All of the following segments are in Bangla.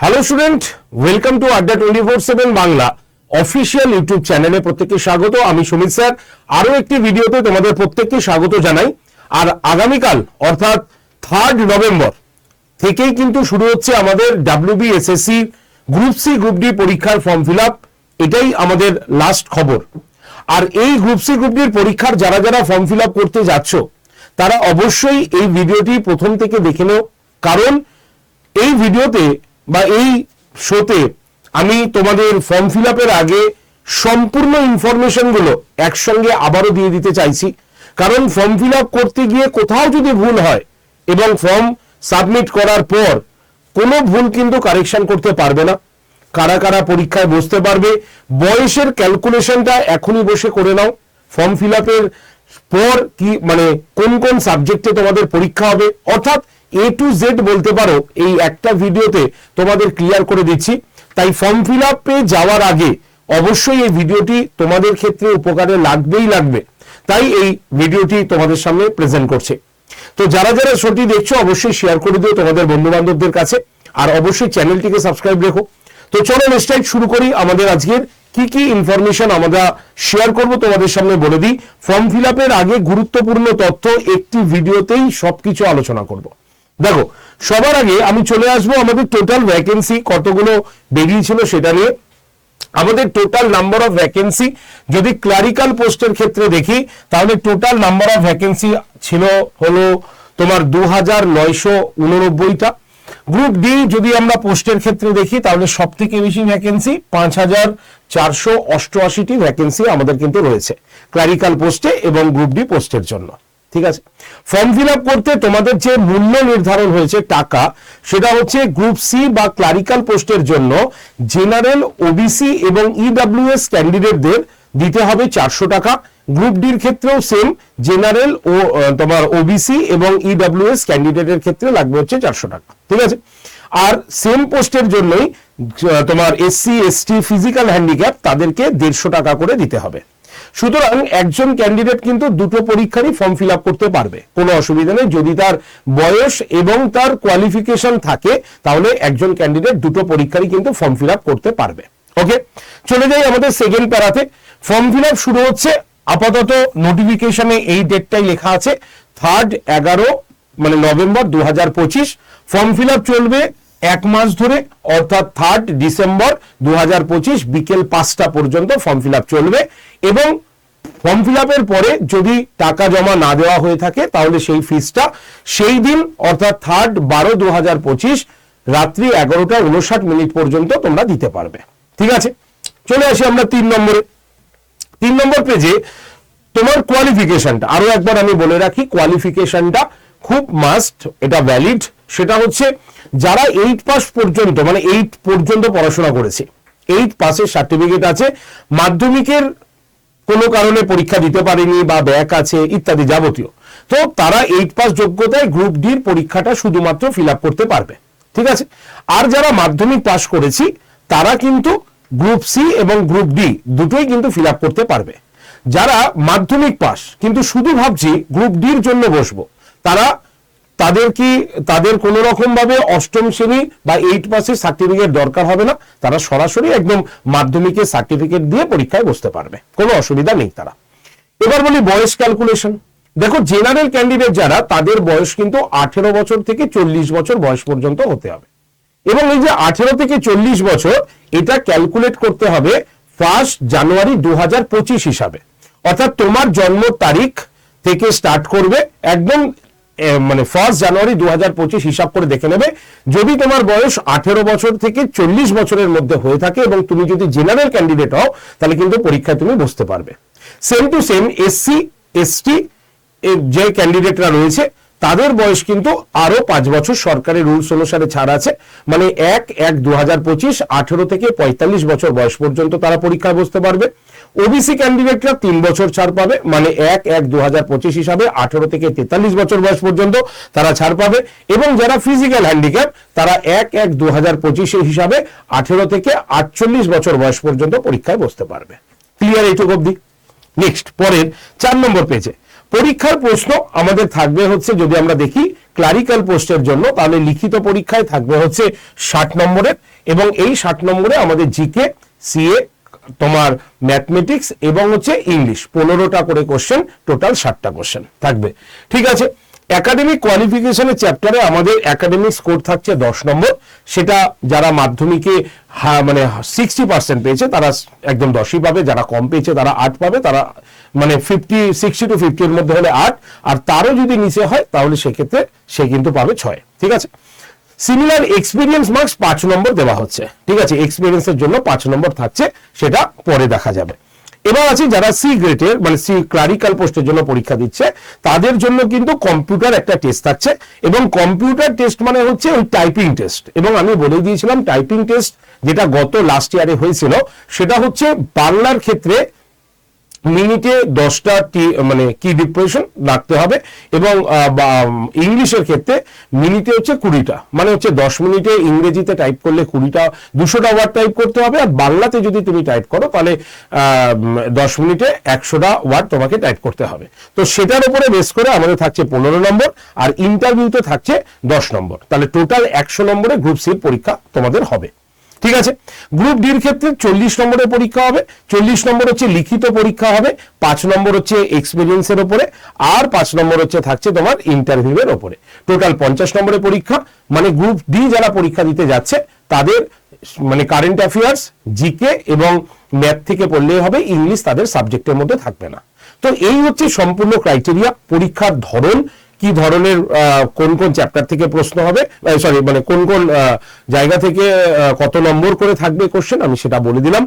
Hello student welcome to Adda twenty four seven Bangla official YouTube চ্যানেলে প্রত্যেককে স্বাগত। আমি সুমিত স্যার। আরও একটি ভিডিওতে তোমাদের প্রত্যেককে স্বাগত জানাই। আর আগামীকাল, অর্থাৎ থার্ড নভেম্বর থেকেই কিন্তু শুরু হচ্ছে আমাদের WB SSC group C group D পরীক্ষার ফর্ম ফিল আপ এটাই আমাদের লাস্ট খবর। আর এই গ্রুপ সি গ্রুপ ডির পরীক্ষার যারা যারা ফর্ম ফিল আপ করতে যাচ্ছ, তারা অবশ্যই এই ভিডিওটি প্রথম থেকে দেখে নেও। কারণ এই ভিডিওতে বা এই শোতে আমি তোমাদের ফর্ম ফিল আগে সম্পূর্ণ ইনফরমেশনগুলো একসঙ্গে আবারও দিয়ে দিতে চাইছি। কারণ ফর্ম ফিল করতে গিয়ে কোথাও যদি ভুল হয় এবং ফর্ম সাবমিট করার পর কোনো ভুল কিন্তু কারেকশন করতে পারবে না। কারা কারা পরীক্ষায় বসতে পারবে, বয়সের ক্যালকুলেশনটা এখনই বসে করে নাও। ফর্ম ফিল আপের পর কি মানে কোন কোন সাবজেক্টে তোমাদের পরীক্ষা হবে, অর্থাৎ এ টু জেড বলতে পারো, এই একটা ভিডিওতে তোমাদের ক্লিয়ার করে দিচ্ছি। তাই ফর্ম ফিল আপে যাওয়ার আগে অবশ্যই এই ভিডিওটি তোমাদের ক্ষেত্রে উপকারে লাগবেই লাগবে। তাই এই ভিডিওটি তোমাদের সামনে প্রেজেন্ট করছে। তো যারা যারা শোটি দেখছ, অবশ্যই শেয়ার করে দিও তোমাদের বন্ধু বান্ধবদের কাছে। আর অবশ্যই চ্যানেলটিকে সাবস্ক্রাইব রেখো। তো চলো নেক্সট শুরু করি আমাদের আজকের। কি কি ইনফরমেশন আমরা শেয়ার করব তোমাদের সামনে বলে দিই। ফর্ম ফিল আগে গুরুত্বপূর্ণ তথ্য একটি ভিডিওতেই সবকিছু আলোচনা করব। দেখো, সবার আগে আমি চলে আসব আমাদের টোটাল ভ্যাকেন্সি কতগুলো বেরিয়েছিল সেটা নিয়ে। আমাদের টোটাল নাম্বার অফ ভ্যাকেন্সি যদি ক্লারিক্যাল পোস্টের ক্ষেত্রে দেখি, তাহলে টোটাল নাম্বার অফ ভ্যাকেন্সি ছিল হলো তোমার দু হাজার নয়শো উননব্বইটা। গ্রুপ ডি যদি আমরা পোস্টের ক্ষেত্রে দেখি, তাহলে সব থেকে বেশি ভ্যাকেন্সি পাঁচ হাজার চারশো অষ্টআশিটি ভ্যাকেন্সি আমাদের কিন্তু রয়েছে ক্লারিক্যাল পোস্টে এবং গ্রুপ ডি পোস্টের জন্য। ঠিক আছে? ফর্ম ফিল করতে তোমাদের যে মূল্য নির্ধারণ হয়েছে টাকা, সেটা হচ্ছে গ্রুপ সি বা ক্লারিক্যাল পোস্টের জন্য জেনারেল ওবিসি এবং ইডাব্লিউএস ক্যান্ডিডেটদের দিতে হবে চারশো টাকা। গ্রুপ ডির ক্ষেত্রেও সেম জেনারেল ও তোমার ওবিসি এবং ইডাব্লিউএস ক্যান্ডিডেটের ক্ষেত্রে লাগবে হচ্ছে চারশো টাকা। ঠিক আছে? আর সেম পোস্টের জন্যই তোমার এসসি এসটি ফিজিক্যাল হ্যান্ডিক্যাপ তাদেরকে দেড়শো টাকা করে দিতে হবে। সুতরাং একজন ক্যান্ডিডেট কিন্তু দুটো পরীক্ষারই ফর্ম ফিল করতে পারবে। কোনো অসুবিধা নেই, যদি তার বয়স এবং তার কোয়ালিফিকেশন থাকে, তাহলে একজন ক্যান্ডিডেট দুটো পরীক্ষারই কিন্তু ফর্ম ফিল করতে পারবে। ওকে চলে যাই আমাদের সেকেন্ড প্যারাতে। ফর্ম ফিল শুরু হচ্ছে, আপাতত নোটিফিকেশনে এই ডেটটাই লেখা আছে থার্ড এগারো মানে নভেম্বর দু হাজার পঁচিশ ফর্ম ফিল চলবে এক মাস ধরে, অর্থাৎ থার্ড ডিসেম্বর দু হাজার পঁচিশ, বিকেল পাঁচটা পর্যন্ত ফর্ম ফিল চলবে। এবং ফর্ম ফিল আপের পরে যদি টাকা জমা না দেওয়া হয়ে থাকে, তাহলে সেই ফিসটা সেই দিন, অর্থাৎ থার্ড বারো দু হাজার পঁচিশ রাত্রি এগারোটা উনষাট মিনিট পর্যন্ত তোমরা দিতে পারবে। ঠিক আছে? চলে আসি আমরা তিন নম্বরে। তিন নম্বর পেজে তোমার কোয়ালিফিকেশনটা আরও একবার আমি বলে রাখি কোয়ালিফিকেশনটা খুব মাস্ট এটা ভ্যালিড সেটা হচ্ছে যারা এইট পাস পর্যন্ত মানে এইট পর্যন্ত পড়াশোনা করেছে এইট পাসের সার্টিফিকেট আছে, মাধ্যমিকের কোনো কারণে পরীক্ষা দিতে পারেনি বা ব্যাক আছে ইত্যাদি যাবতীয়। তো তারা এইট পাস যোগ্যতায় গ্রুপ ডির পরীক্ষাটা শুধুমাত্র ফিল করতে পারবে। ঠিক আছে? আর যারা মাধ্যমিক পাস করেছি, তারা কিন্তু গ্রুপ সি এবং গ্রুপ ডি দুটোই কিন্তু ফিল করতে পারবে। যারা মাধ্যমিক পাস কিন্তু শুধু ভাবছি গ্রুপ ডির জন্য বসবো, তারা তাদের কি, তাদের কোনো রকম ভাবে অষ্টম শ্রেণি বা এইট পাসের সার্টিফিকেট দরকার হবে না? তারা সরাসরি একদম মাধ্যমিকের সার্টিফিকেট দিয়ে পরীক্ষায় বসতে পারবে। কোনো অসুবিধা নেই তারা। এবার বলি বয়স ক্যালকুলেশন দেখো জেনারেল ক্যান্ডিডেট যারা, তাদের বয়স কিন্তু আঠেরো বছর থেকে চল্লিশ বছর বয়স পর্যন্ত হতে হবে। এবং এই যে আঠেরো থেকে চল্লিশ বছর, এটা ক্যালকুলেট করতে হবে ফার্স্ট জানুয়ারি দু হাজার পঁচিশ হিসাবে। অর্থাৎ তোমার জন্ম তারিখ থেকে স্টার্ট করবে, একদম মানে ফার্স্ট জানুয়ারি দু হাজার পঁচিশ হিসাব করে দেখে নেবে। যদি তোমার বয়স আঠেরো বছর থেকে চল্লিশ বছরের মধ্যে হয়ে থাকে এবং তুমি যদি জেনারেল ক্যান্ডিডেট হও, তাহলে কিন্তু পরীক্ষায় তুমি বসতে পারবে। Same to same SC ST যে ক্যান্ডিডেটরা রয়েছে তাদের বয়স কিন্তু আরও পাঁচ বছর সরকারের রুলস অনুসারে ছাড় আছে। মানে এক এক দু হাজার পঁচিশ, আঠেরো থেকে পঁয়তাল্লিশ বছর বয়স পর্যন্ত তারা পরীক্ষায় বসতে পারবে। ওবিসি ক্যান্ডিডেটরা তিন বছর ছাড় পাবে। মানে এক এক দু হাজার পঁচিশ হিসাবে আঠেরো থেকে তেতাল্লিশ বছর বয়স পর্যন্ত তারা ছাড় পাবে। এবং যারা ফিজিক্যাল হ্যান্ডিক্যাপ, তারা এক এক দু হাজার পঁচিশে হিসাবে আঠেরো থেকে আটচল্লিশ বছর বয়স পর্যন্ত পরীক্ষায় বসতে পারবে। ক্লিয়ার এইটুকু অব্দি নেক্সট, পরের চার নম্বর পেজে। পরীক্ষার প্রশ্ন আমাদের থাকবে হচ্ছে যদি আমরা দেখি ক্লারিক্যাল পোস্টের জন্য, তাহলে লিখিত পরীক্ষায় থাকবে হচ্ছে ষাট নম্বরের এবং এই ষাট নম্বরে আমাদের জিকে সিএ তোমার ম্যাথমেটিক্স এবং হচ্ছে ইংলিশ পনেরোটা করে কোশ্চেন টোটাল ষাটটা কোশ্চেন থাকবে। ঠিক আছে? একাডেমিক কোয়ালিফিকেশনের চ্যাপ্টারে আমাদের একাডেমিক স্কোর থাকছে দশ নম্বর। সেটা যারা মাধ্যমিকে মানে সিক্সটি পার্সেন্ট পেয়েছে, তারা একদম দশই পাবে। যারা কম পেয়েছে, তারা আট পাবে। তারা মানে ফিফটি সিক্সটি টু ফিফটির মধ্যে হলে আট, আর তারও যদি নিচে হয়, তাহলে সেক্ষেত্রে সে কিন্তু পাবে ছয়, ঠিক আছে? সিমিলার এক্সপিরিয়েন্স মার্কস পাঁচ নম্বর দেওয়া হচ্ছে, ঠিক আছে? এক্সপিরিয়েন্সের জন্য পাঁচ নম্বর থাকছে, সেটা পরে দেখা যাবে। এবার আছে যারা সি গ্রেডের মানে সি ক্লারিক্যাল পোস্টের জন্য পরীক্ষা দিচ্ছে, তাদের জন্য কিন্তু কম্পিউটার একটা টেস্ট থাকছে, এবং কম্পিউটার টেস্ট মানে হচ্ছে ওই টাইপিং টেস্ট এবং আমি বলে দিয়েছিলাম টাইপিং টেস্ট যেটা গত লাস্ট ইয়ারে হয়েছিল, সেটা হচ্ছে বাংলার ক্ষেত্রে মিনিটে দশটা টি মানে কি ডিপ্রেশন রাখতে হবে এবং ইংলিশের ক্ষেত্রে মিনিটে হচ্ছে কুড়িটা। মানে হচ্ছে দশ মিনিটে ইংরেজিতে টাইপ করলে কুড়িটা, দুশোটা ওয়ার্ড টাইপ করতে হবে আর বাংলাতে যদি তুমি টাইপ করো তাহলে দশ মিনিটে একশোটা ওয়ার্ড তোমাকে টাইপ করতে হবে। তো সেটার উপরে বেস করে আমাদের থাকছে পনেরো নম্বর আর ইন্টারভিউতে থাকছে দশ নম্বর। তাহলে টোটাল একশো নম্বরে গ্রুপ সির পরীক্ষা তোমাদের হবে। ঠিক আছে? গ্রুপ ডির ক্ষেত্রে চল্লিশ নম্বরের পরীক্ষা হবে, চল্লিশ নম্বর হচ্ছে লিখিত পরীক্ষা হবে, পাঁচ নম্বর হচ্ছে এক্সপিরিয়েন্সের ওপরে, আর পাঁচ নম্বর হচ্ছে থাকছে তোমার ইন্টারভিউয়ের ওপরে। টোটাল পঞ্চাশ নম্বরের পরীক্ষা মানে গ্রুপ ডি যারা পরীক্ষা দিতে যাচ্ছে, তাদের মানে কারেন্ট অ্যাফেয়ার্স জিকে এবং ম্যাথ থেকে পড়লেই হবে ইংলিশ তাদের সাবজেক্টের মধ্যে থাকবে না। তো এই হচ্ছে সম্পূর্ণ ক্রাইটেরিয়া পরীক্ষার ধরন কি ধরনের কোন কোন চ্যাপ্টার থেকে প্রশ্ন হবে? সরি মানে কোন কোন জায়গা থেকে কত নম্বর করে থাকবে কোশ্চেন আমি সেটা বলে দিলাম।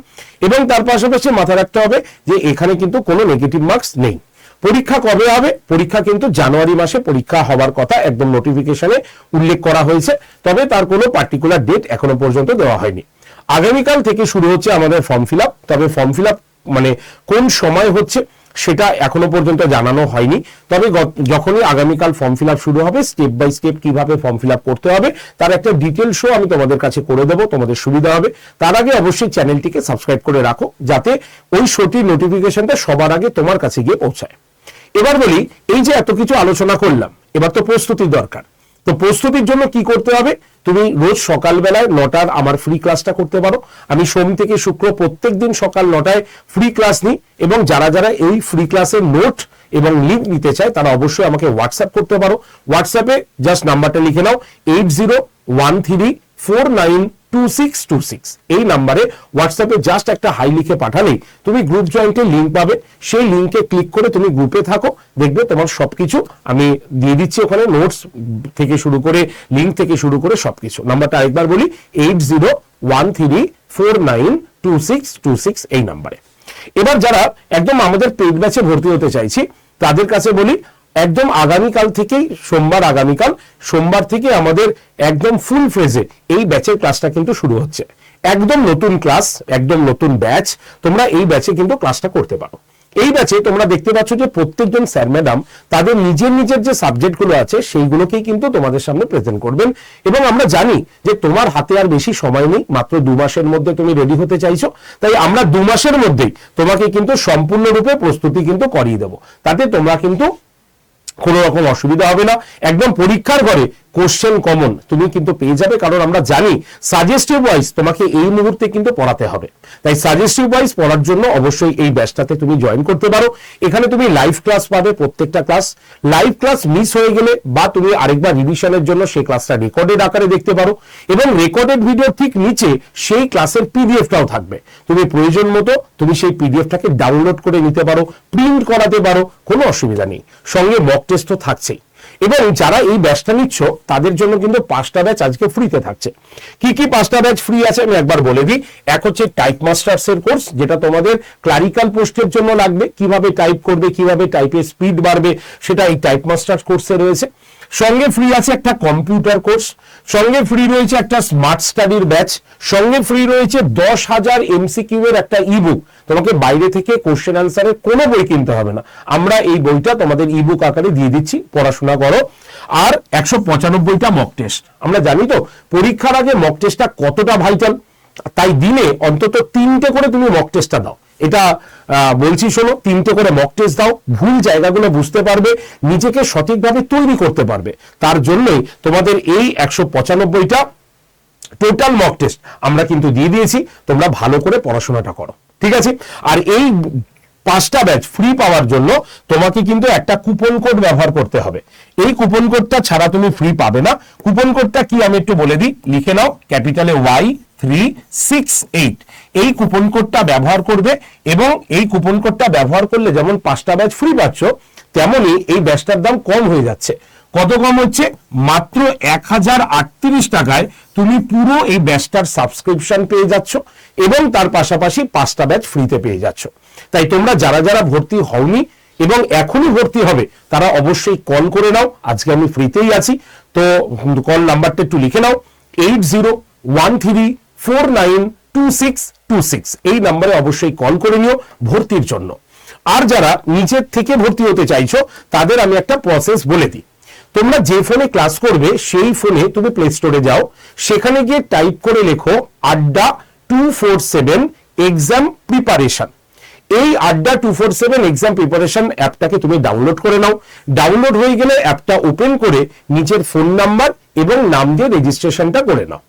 এবং তার পাশাপাশি মাথায় রাখতে হবে যে এখানে কিন্তু কোনো নেগেটিভ মার্কস নেই। পরীক্ষা কবে হবে? পরীক্ষা কিন্তু জানুয়ারি মাসে পরীক্ষা হওয়ার কথা একদম নোটিফিকেশনে উল্লেখ করা হয়েছে। তবে তার কোনো পার্টিকুলার ডেট এখনও পর্যন্ত দেওয়া হয়নি। আগামীকাল থেকে শুরু হচ্ছে আমাদের ফর্ম ফিল তবে ফর্ম ফিল মানে কোন সময় হচ্ছে? সেটা এখনও পর্যন্ত জানানো হয়নি। তবে যখনই আগামীকাল ফর্ম ফিল শুরু হবে স্টেপ বাই স্টেপ কীভাবে ফর্ম ফিল করতে হবে, তার একটা ডিটেল শো আমি তোমাদের কাছে করে দেবো, তোমাদের সুবিধা হবে। তার আগে অবশ্যই চ্যানেলটিকে সাবস্ক্রাইব করে রাখো, যাতে ওই শোটির নোটিফিকেশনটা সবার আগে তোমার কাছে গিয়ে পৌঁছায়। এবার বলি, এই যে এত কিছু আলোচনা করলাম, এবার তো প্রস্তুতির দরকার। তো প্রস্তুতির জন্য কি করতে হবে? তুমি রোজ সকালবেলায় নটার আমার ফ্রি ক্লাসটা করতে পারো। আমি সোম থেকে শুক্র প্রত্যেক দিন সকাল নটায় ফ্রি ক্লাস নিই এবং যারা যারা এই ফ্রি ক্লাসের নোট এবং লিঙ্ক নিতে চায়, তারা অবশ্যই আমাকে হোয়াটসঅ্যাপ করতে পারো। হোয়াটসঅ্যাপে জাস্ট নাম্বারটা লিখে নাও eight zero one three four nine two six two six এই নাম্বারে হোয়াটসঅ্যাপে জাস্ট একটা হাই লিখে পাঠালেই তুমি গ্রুপ জয়েন্টের লিঙ্ক পাবে। সেই লিঙ্কে ক্লিক করে তুমি গ্রুপে থাকো, দেখবে তোমার সবকিছু। আমি দিয়ে দিচ্ছি ওখানে নোটস থেকে শুরু করে লিঙ্ক থেকে শুরু করে সবকিছু। নাম্বারটা আরেকবার বলি eight zero one three four nine two six two six এই নাম্বারে। এবার যারা একদম আমাদের পেড ব্যাচে ভর্তি হতে চাইছি, তাদের কাছে বলি একদম আগামীকাল থেকেই, সোমবার আগামীকাল, সোমবার থেকে আমাদের একদম ফুল ফেজে এই ব্যাচের ক্লাসটা কিন্তু শুরু হচ্ছে। একদম নতুন ক্লাস একদম নতুন ব্যাচ তোমরা এই ব্যাচে কিন্তু ক্লাসটা করতে পারো। এই ব্যাচে তোমরা দেখতে পাচ্ছ যে প্রত্যেকজন স্যার ম্যাডাম তাদের নিজের নিজের যে সাবজেক্টগুলো আছে, সেইগুলোকেই কিন্তু তোমাদের সামনে প্রেজেন্ট করবেন। এবং আমরা জানি যে তোমার হাতে আর বেশি সময় নেই, মাত্র দু মাসের মধ্যে তুমি রেডি হতে চাইছো। তাই আমরা দু মাসের মধ্যেই তোমাকে কিন্তু সম্পূর্ণরূপে প্রস্তুতি কিন্তু করিয়ে দেবো। তাতে তোমরা কিন্তু কোনো রকম অসুবিধা হবে না। একদম পরীক্ষার ঘরে কোশ্চেন কমন তুমি কিন্তু পেয়ে যাবে, কারণ আমরা জানি সাজেস্টিভ ওয়াইজ তোমাকে এই মুহূর্তে কিন্তু পড়াতে হবে। তাই সাজেস্টিভ ওয়াইজ পড়ার জন্য অবশ্যই এই ব্যাচটাতে তুমি জয়েন করতে পারো। এখানে তুমি লাইভ ক্লাস পাবে প্রত্যেকটা ক্লাস লাইভ ক্লাস মিস হয়ে গেলে বা তুমি আরেকবার রিভিশনের জন্য সেই ক্লাসটা রেকর্ডেড আকারে দেখতে পারো। এবং রেকর্ডেড ভিডিও ঠিক নিচে সেই ক্লাসের পিডিএফটাও থাকবে। তুমি প্রয়োজন মতো তুমি সেই পিডিএফটাকে ডাউনলোড করে নিতে পারো প্রিন্ট করাতে পারো, কোনো অসুবিধা নেই। সঙ্গে মক টেস্ট তো থাকছেই। এবং যারা এই ব্যাচটা নিচ্ছ, তাদের জন্য কিন্তু পাঁচটা ব্যাচ আজকে ফ্রিতে থাকছে। কি কি পাঁচটা ব্যাচ ফ্রি আছে আমি একবার বলে দিই। এক হচ্ছে টাইপ মাস্টার্স এর কোর্স যেটা তোমাদের ক্লারিক্যাল পোস্টের জন্য লাগবে। কীভাবে টাইপ করবে, কীভাবে টাইপের স্পিড বাড়বে, সেটা এই টাইপ মাস্টার্স কোর্সে রয়েছে। সঙ্গে ফ্রি আছে একটা কম্পিউটার কোর্স সঙ্গে ফ্রি রয়েছে একটা স্মার্ট স্টাডির ব্যাচ সঙ্গে ফ্রি রয়েছে দশ হাজার এমসিকিউ এর একটা ইবুক তোমাকে বাইরে থেকে কোশ্চেন আনসারের কোনো বই কিনতে হবে না। আমরা এই বইটা তোমাদের ইবুক আকারে দিয়ে দিচ্ছি, পড়াশোনা করো। আর একশো পঁচানব্বইটা মক টেস্ট আমরা জানি তো, পরীক্ষার আগে মক টেস্টটা কতটা ভাইটাল তাই দিনে অন্তত তিনটে করে তুমি মক টেস্টটা দাও। এটা আহ, বলছি শোনো তিনটে করে মক টেস্ট দাও ভুল জায়গাগুলো বুঝতে পারবে নিজেকে সঠিকভাবে তৈরি করতে পারবে। তার জন্যই তোমাদের এই একশো পঁচানব্বইটা টোটাল মক টেস্ট আমরা কিন্তু দিয়ে দিয়েছি তোমরা ভালো করে পড়াশোনাটা করো। ঠিক আছে? আর এই পাঁচটা ব্যাচ ফ্রি পাওয়ার জন্য তোমাকে কিন্তু একটা কুপন কোড ব্যবহার করতে হবে। এই কুপন কোডটা ছাড়া তুমি ফ্রি পাবে না। কুপন কোডটা কি আমি একটু বলে দিই লিখে নাও ক্যাপিটালে ওয়াই থ্রি সিক্স এইট এই কুপন কোডটা ব্যবহার করবে এবং এই কুপন কোডটা ব্যবহার করলে যেমন পাঁচটা ব্যাচ ফ্রি পাচ্ছ, তেমনই এই ব্যাচটার দাম কম হয়ে যাচ্ছে। কত কম হচ্ছে? মাত্র এক হাজার আটত্রিশ টাকায় তুমি পুরো এই ব্যাচটার সাবস্ক্রিপশন পেয়ে যাচ্ছ এবং তার পাশাপাশি পাঁচটা ব্যাচ ফ্রিতে পেয়ে যাচ্ছ। তাই তোমরা যারা যারা ভর্তি হওনি এবং এখনই ভর্তি হবে, তারা অবশ্যই কল করে নাও। আজকে আমি ফ্রিতেই আছি। তো কল নাম্বারটা একটু লিখে নাও। Eight zero one three four nine two six two six. এই নাম্বারে অবশ্যই কল করে নিও ভর্তির জন্য। আর যারা নিজের থেকে ভর্তি হতে চাইছো, তাদের আমি একটা প্রসেস বলে দিই। তোমরা যে ফোনে ক্লাস করবে, সেই ফোনে তুমি প্লে স্টোরে যাও। সেখানে গিয়ে টাইপ করে লেখো Adda two four seven exam preparation এই Adda two four seven exam preparation অ্যাপটাকে তুমি ডাউনলোড করে নাও। ডাউনলোড হয়ে গেলে অ্যাপটা ওপেন করে নিজের ফোন নাম্বার এবং নাম দিয়ে রেজিস্ট্রেশনটা করে নাও।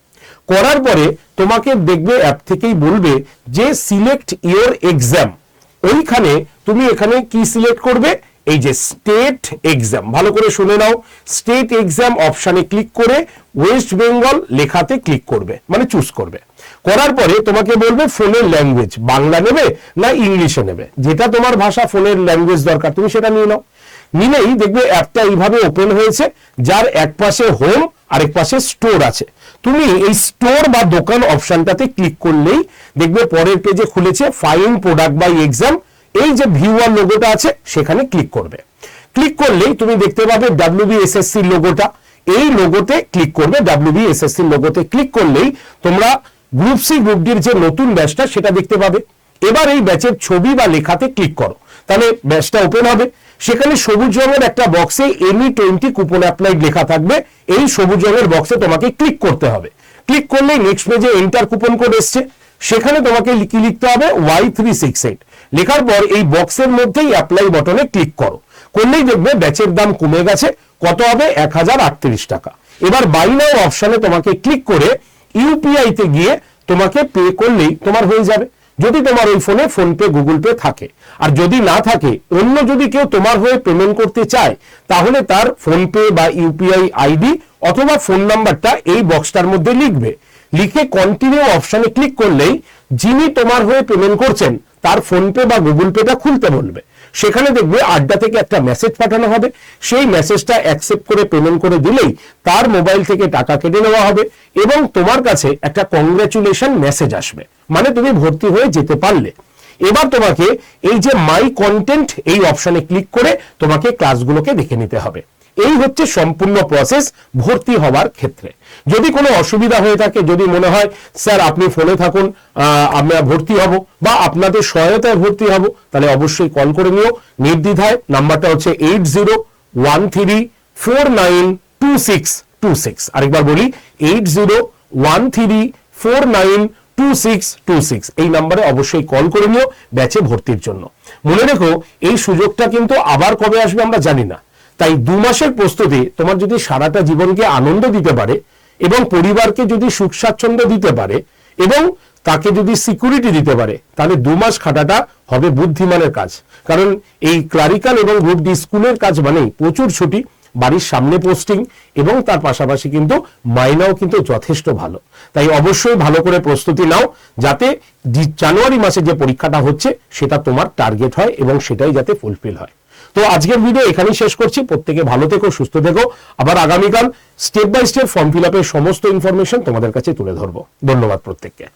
করার পরে তোমাকে দেখবে অ্যাপ থেকেই বলবে যে সিলেক্ট ইওর এক্সাম ওইখানে তুমি এখানে কি সিলেক্ট করবে? এই যে স্টেট এক্সাম ভালো করে শুনে নাও। স্টেট এক্সাম অপশানে ক্লিক করে ওয়েস্ট বেঙ্গল লেখাতে ক্লিক করবে মানে চুজ করবে। করার পরে তোমাকে বলবে ফোনের ল্যাঙ্গুয়েজ বাংলা নেবে না ইংলিশে নেবে? যেটা তোমার ভাষা ফোনের ল্যাঙ্গুয়েজ দরকার, তুমি সেটা নিয়ে নাও। নিলেই দেখবে অ্যাপটা এইভাবে ওপেন হয়েছে। যার এক পাশে হোম আরেক পাশে স্টোর আছে। তুমি এই স্টোর বা দোকান অপশনটাতে ক্লিক করলেই দেখবে পরের পেজে খুলেছে ফাইন প্রোডাক্ট বাই এক্সাম এই যে ভিউয়ার লোগোটা আছে, সেখানে ক্লিক করবে। ক্লিক করলেই তুমি দেখতে পাবে ডাব্লিউবিএসএসসি লোগোটা এই লোগোতে ক্লিক করবে ডাব্লিউবিএসএসসি লোগোতে ক্লিক করলেই তোমরা গ্রুপ সি গ্রুপ ডির যে নতুন ব্যাচটা সেটা দেখতে পাবে। এবার এই ব্যাচের ছবি বা লেখাতে ক্লিক করো। তাহলে ব্যাচটা ওপেন হবে। সেখানে সবুজ রঙের একটা বক্সে এনি টোয়েন্টি কুপন অ্যাপ্লাইড লেখা থাকবে। এই সবুজ রঙের বক্সে তোমাকে ক্লিক করতে হবে। ক্লিক করলেই নেক্সট পেজে এন্টার কুপন কোড এসছে। সেখানে তোমাকে কি লিখতে হবে? ওয়াই থ্রি সিক্স এইট লেখার পর এই বক্সের মধ্যেই অ্যাপ্লাই বটনে ক্লিক করো। করলেই দেখবে ব্যাচের দাম কমে গেছে। কত হবে? এক হাজার আটত্রিশ টাকা। এবার বাই নাও অপশনে তোমাকে ক্লিক করে ইউপিআইতে গিয়ে তোমাকে পে করলেই তোমার হয়ে যাবে। যদি তোমার ওই ফোনে ফোনপে গুগল পে থাকে। আর যদি না থাকে, অন্য যদি কেউ তোমার হয়ে পেমেন্ট করতে চায়, তাহলে তার ফোনপে বা ইউপিআই আইডি অথবা ফোন নাম্বারটা এই বক্সটার মধ্যে লিখবে। লিখে কন্টিনিউ অপশনে ক্লিক করলেই যিনি তোমার হয়ে পেমেন্ট করছেন, তার ফোনপে বা গুগল পেটা খুলতে বলবে। সেখানে দেখবে আড্ডা থেকে একটা মেসেজ পাঠানো হবে। সেই মেসেজটা অ্যাকসেপ্ট করে পেমেন্ট করে দিলেই তার মোবাইল থেকে টাকা কেটে নেওয়া হবে এবং তোমার কাছে একটা কংগ্রেচুলেশন মেসেজ আসবে। মানে তুমি ভর্তি হয়ে যেতে পারলে। এবার তোমাকে এই যে মাই কন্টেন্ট এই অপশনে ক্লিক করে তোমাকে ক্লাসগুলোকে দেখে নিতে হবে। এই হচ্ছে সম্পূর্ণ প্রসেস ভর্তি হওয়ার ক্ষেত্রে। যদি কোনো অসুবিধা হয়ে থাকে, যদি মনে হয়, স্যার, আপনি ফোনে থাকুন আমরা ভর্তি হব বা আপনাদের সহায়তায় ভর্তি হব, তাহলে অবশ্যই কল করে নিও। নির্দ্বিধায় নাম্বারটা হচ্ছে eight zero one three four nine two six two six. আরেকবার বলি, eight zero one three four nine two six two six. এই নাম্বারে অবশ্যই কল করে নিও ব্যাচে ভর্তির জন্য। মনে রেখো, এই সুযোগটা কিন্তু আবার কবে আসবে আমরা জানি না। তাই দু মাসের প্রস্তুতি তোমার যদি সারাটা জীবনকে আনন্দ দিতে পারে এবং পরিবারকে যদি সুখ স্বাচ্ছন্দ্য দিতে পারে এবং তাকে যদি সিকিউরিটি দিতে পারে, তাহলে দু মাস খাটাটা হবে বুদ্ধিমানের কাজ। কারণ এই ক্লারিক্যাল এবং গ্রুপ ডি স্কুলের কাজ মানেই প্রচুর ছুটি, বাড়ির সামনে পোস্টিং এবং তার পাশাপাশি কিন্তু মাইনাও কিন্তু যথেষ্ট ভালো। তাই অবশ্যই ভালো করে প্রস্তুতি নাও, যাতে জানুয়ারি মাসে যে পরীক্ষাটা হচ্ছে, সেটা তোমার টার্গেট হয় এবং সেটাই যাতে ফুলফিল হয়। তো আজকের ভিডিও এখানেই শেষ করছি। প্রত্যেকে ভালো থেকো, সুস্থ থেকো। আবার আগামীকাল step by step form fill আপের সমস্ত ইনফরমেশন তোমাদের কাছে তুলে ধরবো। ধন্যবাদ প্রত্যেককে।